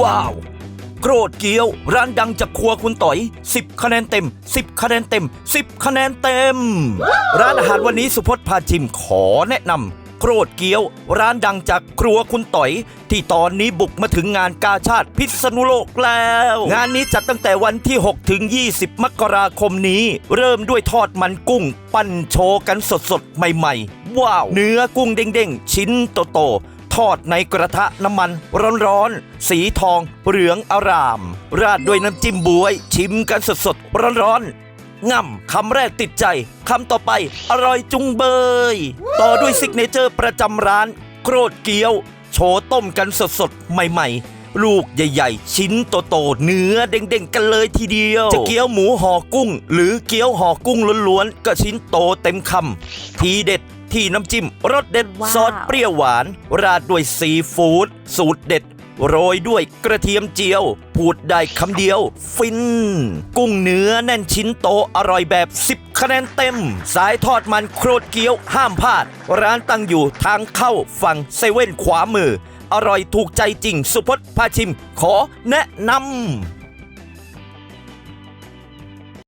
ว้าว โกรธเกี๊ยว ร้านดังจากครัวคุณต่อย 10 คะแนนเต็ม 10 คะแนนเต็ม 10 คะแนนเต็ม ร้านอาหารวันนี้สุพจน์พาชิมขอแนะนำโกรธเกี๊ยว ร้านดังจากครัวคุณต่อย ที่ตอนนี้บุกมาถึงงานกาชาติพิษณุโลกแล้ว งานนี้จัดตั้งแต่วันที่ 6 ถึง 20 มกราคมนี้ เริ่มด้วยทอดมันกุ้ง ปั้นโชว์กันสดๆ ใหม่ๆ ว้าว เนื้อกุ้งเด้งๆ ชิ้นโตๆ ทอดในกระทะน้ำมันร้อนๆ สีทองเหลืองอาราม ราดด้วยน้ำจิ้มบวย ชิมกันสดๆ ร้อนๆง่ำคำแรกติดใจคำต่อไปอร่อยจุงเบย ต่อด้วยซิกเนเจอร์ประจำร้าน โครดเกี๊ยว โชว์ต้มกันสดๆ ใหม่ๆลูกใหญ่ ๆ ชิ้นโตๆเนื้อเด้งๆ กันเลยทีเดียว จะเกี๊ยวหมูห่อกุ้ง หรือเกี๊ยวห่อกุ้งล้วนๆ ก็ชิ้นโตเต็มคำทีเด็ด ที่น้ำจิ้มรสเด็ดว้าว ซอสเปรี้ยวหวาน ราดด้วยซีฟู้ดสูตรเด็ด โรยด้วยกระเทียมเจียว พูดได้คำเดียว ฟิน กุ้งเนื้อแน่นชิ้นโตอร่อยแบบ 10 คะแนนเต็ม สายทอดมันโครดเกี๊ยวห้ามพลาด ร้านตั้งอยู่ทางเข้าฝั่งเซเว่นขวามือ อร่อยถูกใจจริงสุพจน์พาชิม ขอแนะนำ